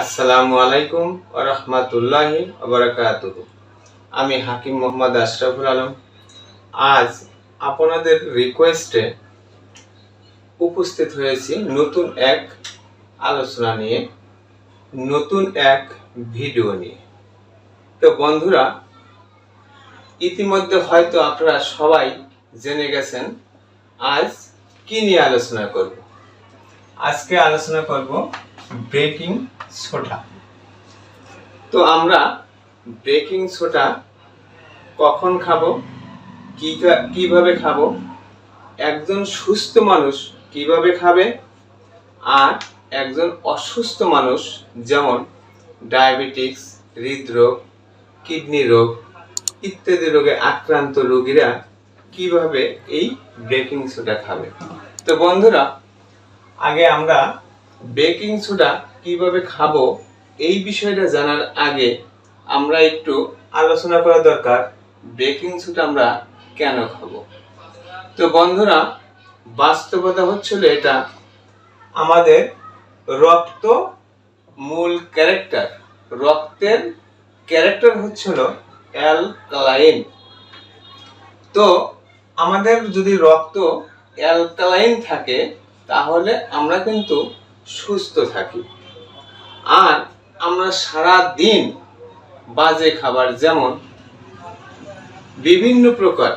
আসসালামু আলাইকুম রহমতুল্লাহ বারাকাতুহ। আমি হাকিম মোহাম্মদ আশরাফুল আলম। আজ আপনাদের রিকোয়েস্টে উপস্থিত হয়েছি নতুন এক আলোচনা নিয়ে, নতুন এক ভিডিও নিয়ে। তো বন্ধুরা, ইতিমধ্যে হয়তো আপনারা সবাই জেনে গেছেন আজ কি নিয়ে আলোচনা করব। আজকে আলোচনা করব বেকিং সোডা। তো আমরা বেকিং সোডা কখন খাব? কি কীভাবে খাব? একজন সুস্থ মানুষ কীভাবে খাবে? আর একজন অসুস্থ মানুষ যেমন ডায়াবেটিক্স, হৃদরোগ, কিডনি রোগ ইত্যাদি রোগে আক্রান্ত রোগীরা কীভাবে এই বেকিং সোডা খাবে? তো বন্ধুরা, আগে আমরা বেকিং সোডা কীভাবে খাব এই বিষয়টা জানার আগে আমরা একটু আলোচনা করা দরকার, বেকিং সোডা আমরা কেন খাব? তো বন্ধুরা, বাস্তবতা হচ্ছিল এটা, আমাদের রক্ত মূল ক্যারেক্টার, রক্তের ক্যারেক্টার হচ্ছিল অ্যালকালাইন। তো আমাদের যদি রক্ত অ্যালকালাইন থাকে, তাহলে আমরা কিন্তু সুস্থ থাকি। আর আমরা সারা দিন বাজে খাবার যেমন বিভিন্ন প্রকার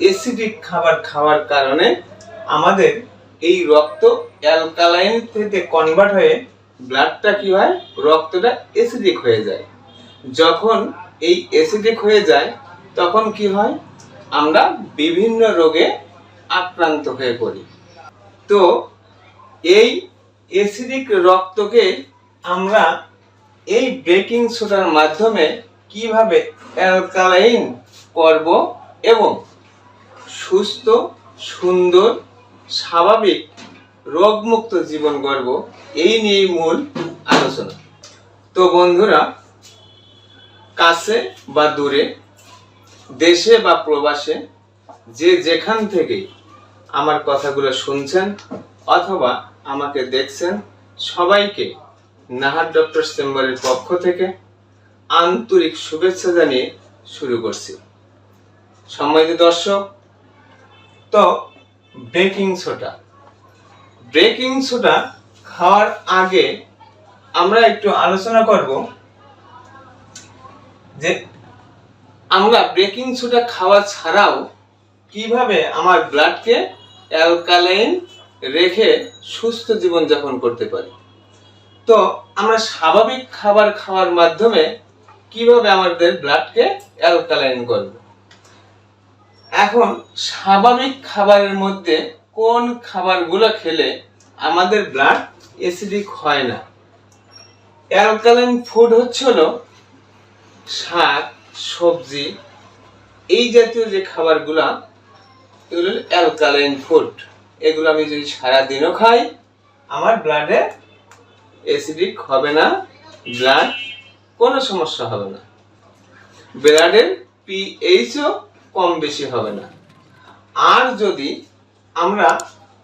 অ্যাসিডিক খাবার খাওয়ার কারণে আমাদের এই রক্ত অ্যালকালাইন থেকে কনভার্ট হয়ে ব্লাডটা কি হয়? রক্তটা অ্যাসিডিক হয়ে যায়। যখন এই অ্যাসিডিক হয়ে যায়, তখন কি হয়? আমরা বিভিন্ন রোগে আক্রান্ত হয়ে পড়ি। তো এই অ্যাসিডিক রক্তকে আমরা এই বেকিং সোডার মাধ্যমে কীভাবে অ্যালকালাইন করব এবং সুস্থ, সুন্দর, স্বাভাবিক রোগমুক্ত জীবন গড়ব, এই নিয়ে মূল আলোচনা। তো বন্ধুরা, কাছে বা দূরে, দেশে বা প্রবাসে, যে যেখান থেকেই আমার কথাগুলো শুনছেন অথবা আমাকে দেখছেন সবাইকে নাহার ডক্টর চেম্বারের পক্ষ থেকে আন্তরিক শুভেচ্ছা জানিয়ে শুরু করছি। সম্মানিত দর্শক, তো বেকিং সোডা। বেকিং সোডা খাওয়ার আগে আমরা একটু আলোচনা করব যে আমরা বেকিং সোডা খাওয়া ছাড়াও কীভাবে আমার ব্লাডকে অ্যালকালাইন রেখে সুস্থ জীবন যাপন করতে পারি। তো আমরা স্বাভাবিক খাবার খাওয়ার মাধ্যমে কীভাবে আমাদের ব্লাডকে অ্যালকালাইন করব? এখন স্বাভাবিক খাবারের মধ্যে কোন খাবারগুলো খেলে আমাদের ব্লাড অ্যাসিডিক হয় না? অ্যালকালাইন ফুড হচ্ছে হলো শাক, সবজি, এই জাতীয় যে খাবারগুলা, এগুলো অ্যালকালাইন ফুড এগুলো আমি যদি সারাদিনও খাই আমার ব্লাডে অ্যাসিডিক হবে না ব্লাড কোনো সমস্যা হবে না। ব্লাডের পিএইচও কম বেশি হবে না। আর যদি আমরা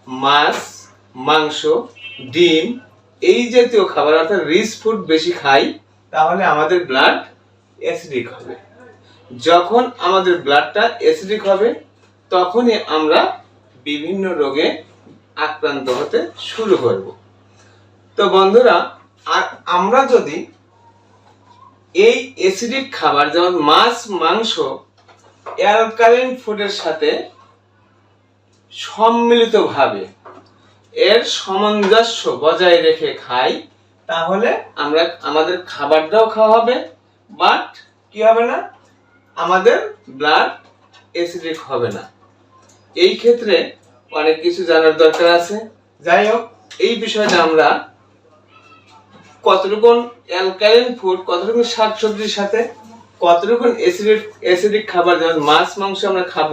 মাছ মাংস ডিম এই জাতীয় খাবার অর্থাৎ রিচ ফুড বেশি খাই তাহলে আমাদের ব্লাড অ্যাসিডিক হবে। যখন আমাদের ব্লাডটা অ্যাসিডিক হবে তখনই আমরা বিভিন্ন রোগে আক্রান্ত হতে শুরু করব। তো বন্ধুরা, আর আমরা যদি এই অ্যাসিডিক খাবার, যেমন মাছ, মাংস, অ্যালকালিন ফুডের সাথে সম্মিলিতভাবে এর সামঞ্জস্য বজায় রেখে খাই, তাহলে আমরা, আমাদের খাবারটাও খাওয়া হবে বাট কি হবে না? আমাদের ব্লাড অ্যাসিডিক হবে না। এই ক্ষেত্রে অনেক কিছু জানার দরকার আছে। যাই হোক, এই বিষয়টা আমরা কতটুকু অ্যালকালিন ফুড, কতটুকু শাকসবজির সাথে কতটুকু অ্যাসিডিক অ্যাসিডিক খাবার, যেমন মাছ, মাংস আমরা খাব,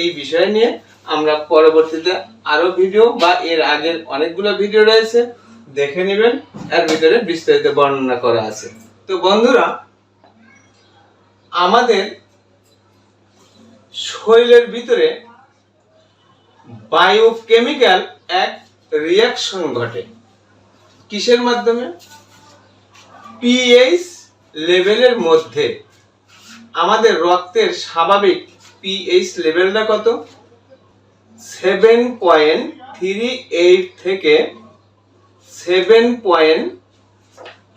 এই বিষয় নিয়ে আমরা পরবর্তীতে আরও ভিডিও বা এর আগের অনেকগুলো ভিডিও রয়েছে, দেখে নেবেন। এর ভিতরে বিস্তারিত বর্ণনা করা আছে। তো বন্ধুরা, আমাদের শরীরের ভিতরে বায়োকেমিক্যাল এক রিয়াকশন ঘটে। কিসের মাধ্যমে? পিএইচ লেভেলের মধ্যে। আমাদের রক্তের স্বাভাবিক পিএইচ লেভেলটা কত? সেভেন পয়েন্ট থ্রি এইট থেকে সেভেন পয়েন্ট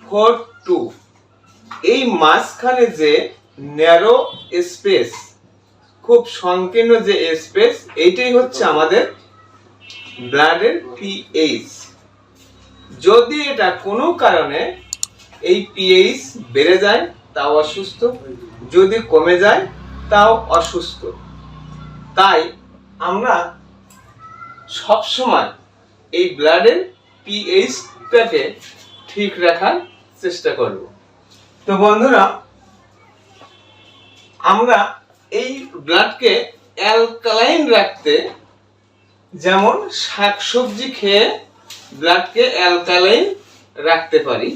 ফোর টু এই মাঝখানে যে ন্যারো স্পেস খুব সংকীর্ণ যে স্পেস এইটাই হচ্ছে আমাদের ব্লাডের পিএইচ যদি এটা কোনো কারণে এই পিএইচ বেড়ে যায়, তাও অসুস্থ। যদি কমে যায়, তাও অসুস্থ। তাই আমরা সবসময় এই ব্লাডের পিএইচটাকে ঠিক রাখার চেষ্টা করব। তো বন্ধুরা, আমরা এই ব্লাডকে অ্যালকালাইন রাখতে যেমন শাকসবজি খেয়ে ব্লাডকে অ্যালকালাইন রাখতে পারি।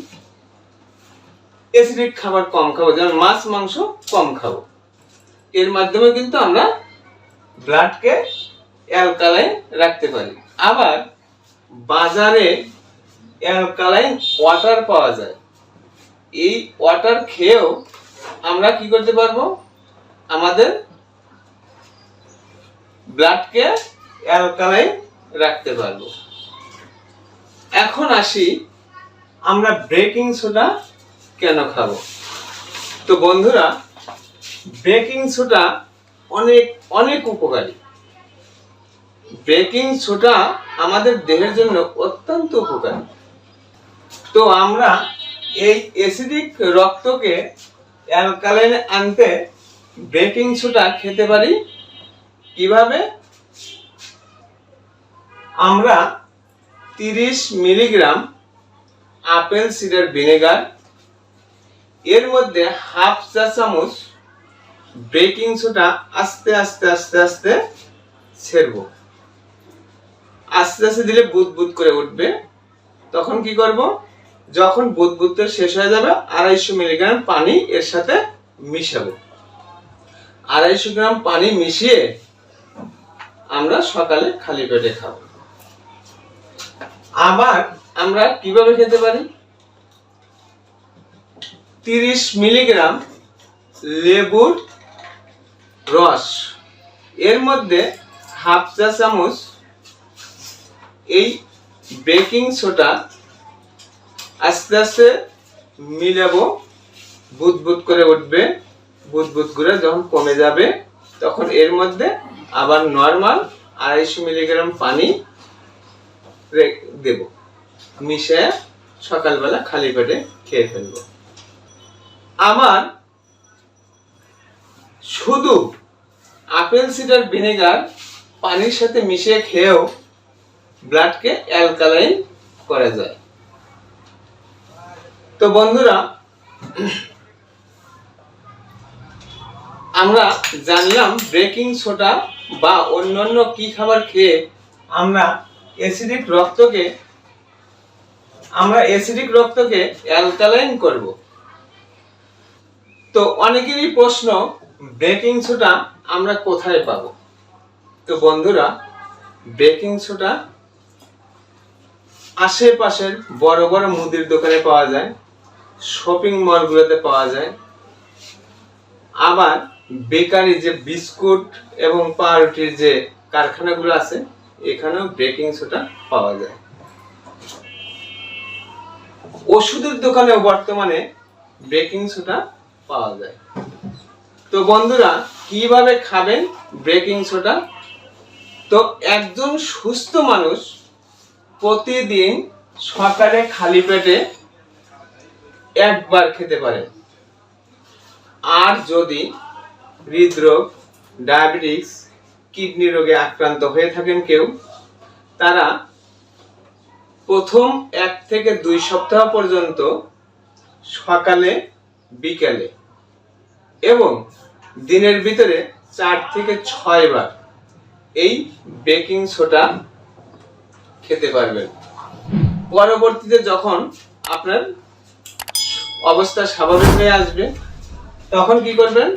অ্যাসিডিক খাবার কম খাব, যেমন মাছ, মাংস কম খাব। এর মাধ্যমে কিন্তু আমরা ব্লাডকে অ্যালকালাইন রাখতে পারি। আবার বাজারে অ্যালকালাইন ওয়াটার পাওয়া যায়। এই ওয়াটার খেয়েও আমরা কি করতে পারব? আমাদের ব্লাডকে অ্যালকালাইন রাখতে পারব। এখন আসি আমরা ব্রেকিং সোডা কেন খাব? তো বন্ধুরা বেকিং সোডা অনেক অনেক উপকারী। বেকিং সোডা আমাদের দেহের জন্য অত্যন্ত উপকারী। তো আমরা এই অ্যাসিডিক রক্তকে অ্যালকালাইন আনতে বেকিং সোডা খেতে পারি। কীভাবে? আমরা তিরিশ মিলিগ্রাম আপেল সিডার ভিনেগার, এর মধ্যে হাফ চা চামচ বেকিং সোডা আস্তে আস্তে আস্তে আস্তে ছেড়ব। আস্তে আস্তে দিলে বুদ বুদ করে উঠবে। তখন কি করব? যখন বুদ বুদটা শেষ হয়ে যাবে, আড়াইশো মিলিগ্রাম পানি এর সাথে মিশাবো। আড়াইশো গ্রাম পানি মিশিয়ে আমরা সকালে খালি পেটে খাব। আবার আমরা কীভাবে খেতে পারি? তিরিশ মিলিগ্রাম লেবুর রস। এর মধ্যে হাফ চা চামচ এই বেকিং সোডা আস্তে আস্তে মিলাবো, বুদবুদ করে উঠবে। বুদবুদ করে যখন কমে যাবে, তখন এর মধ্যে আবার নর্মাল আড়াইশো মিলিগ্রাম পানি দেব। মিশে সকালবেলা খালি পেটে খেয়ে ফেলব। আমার শুধু আপেল, সিডার, ভিনেগার পানির সাথে মিশিয়ে খেয়েও ব্লাডকে অ্যালকালাইন করা যায়। তো বন্ধুরা আমরা জানলাম বেকিং সোডা বা অন্যান্য কি খাবার খেয়ে আমরা অ্যাসিডিক রক্তকে, আমরা অ্যাসিডিক রক্তকে অ্যালকালাইন করব। তো অনেকেরই প্রশ্ন বেকিং সোডা আমরা কোথায় পাবো? তো বন্ধুরা বেকিং সোডা আশেপাশের বড় বড় মুদির দোকানে পাওয়া যায় শপিং মলগুলোতে পাওয়া যায়, আবার বেকারি যে বিস্কুট এবং পাউরুটির যে কারখানাগুলো আছে, এখানেও বেকিং সোডা পাওয়া যায়। ওষুধের দোকানেও বর্তমানে বেকিং সোডা পাওয়া যায়। তো বন্ধুরা, কীভাবে খাবেন বেকিং সোডা তো একজন সুস্থ মানুষ প্রতিদিন সকালে খালি পেটে একবার খেতে পারে আর যদি হৃদরোগ, ডায়াবেটিস, কিডনি রোগে আক্রান্ত হয়ে থাকেন কেউ, তারা প্রথম এক থেকে দুই সপ্তাহ পর্যন্ত সকালে, বিকেলে এবং দিনের ভিতরে চার থেকে ছয় বার এই বেকিং সোডা খেতে পারবেন। পরবর্তীতে যখন আপনার অবস্থা স্বাভাবিক হয়ে আসবে, তখন কি করবেন?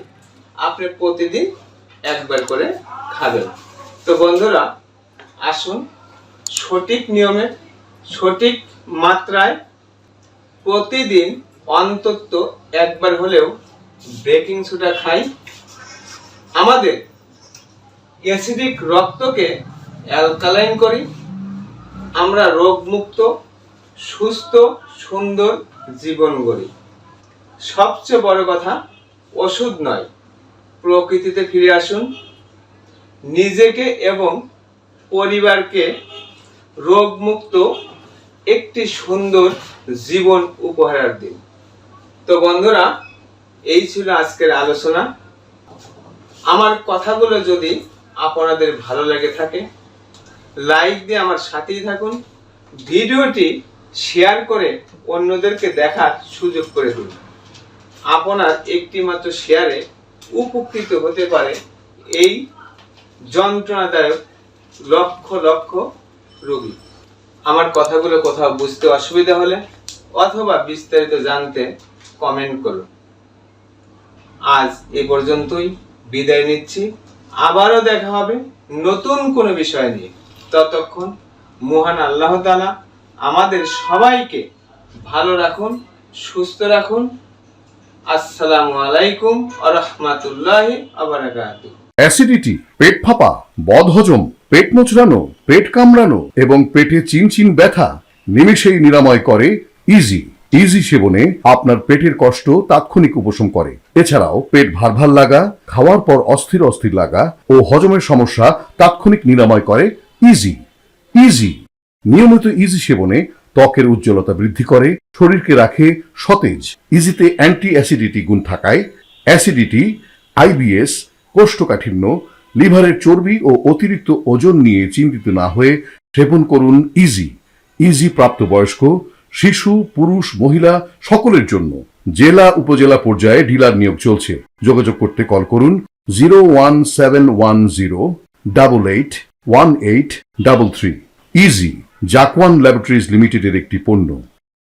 আপনি প্রতিদিন একবার করে খাবেন। তো বন্ধুরা, আসুন, সঠিক নিয়মে, সঠিক মাত্রায় প্রতিদিন অন্তত একবার হলেও বেকিং সোডা খাই। আমাদের অ্যাসিডিক রক্তকে অ্যালকালাইন করি। আমরা রোগমুক্ত, সুস্থ, সুন্দর জীবন গড়ি। সবচেয়ে বড় কথা, ওষুধ নয়। প্রকৃতিতে ফিরে আসুন। নিজেকে এবং পরিবারকে রোগমুক্ত একটি সুন্দর জীবন উপহার দিন। তো বন্ধুরা, এই ছিল আজকের আলোচনা। আমার কথাগুলো যদি আপনাদের ভালো লেগে থাকে, লাইক দিয়ে আমার সাথেই থাকুন। ভিডিওটি শেয়ার করে অন্যদেরকে দেখার সুযোগ করে দিন। আপনার একটি মাত্র শেয়ারে উপকৃত হতে পারে এই যন্ত্রণাদায়ক লক্ষ লক্ষ রোগী। আমার কথাগুলো কোথাও বুঝতে অসুবিধা হলে অথবা বিস্তারিত জানতে কমেন্ট করুন। আজ এ পর্যন্তই, বিদায় নিচ্ছি। আবারও দেখা হবে নতুন কোনো বিষয় নিয়ে। ততক্ষণ মহান আল্লাহ আমাদের সবাইকে ভালো রাখুন, সুস্থ রাখুন অ্যাসিডিটি, পেট বদহজম, পেট মোচড়ানো, পেট কামড়ানো এবং পেটে চিনচিন ব্যথা নিরাময় করে ইজি। ইজি সেবনে আপনার পেটের কষ্ট তাৎক্ষণিক উপশম করে। এছাড়াও পেট ভার ভার লাগা, খাওয়ার পর অস্থির অস্থির লাগা ও হজমের সমস্যা তাৎক্ষণিক নিরাময় করে ইজি। ইজি। নিয়মিত ইজি সেবনে ত্বকের উজ্জ্বলতা বৃদ্ধি করে, শরীরকে রাখে সতেজ ইজিতে অ্যান্টি অ্যাসিডিটি গুণ থাকায় অ্যাসিডিটি আইবিএস কোষ্ঠকাঠিন্য, লিভারের চর্বি ও অতিরিক্ত ওজন নিয়ে চিন্তিত না হয়ে সেবন করুন ইজি ইজি প্রাপ্তবয়স্ক, শিশু, পুরুষ, মহিলা সকলের জন্য। জেলা, উপজেলা পর্যায়ে ডিলার নিয়োগ চলছে। যোগাযোগ করতে কল করুন zero one seven one zero double eight one eight double three easy Zakwan laboratories লিমিটেডের একটি পণ্য।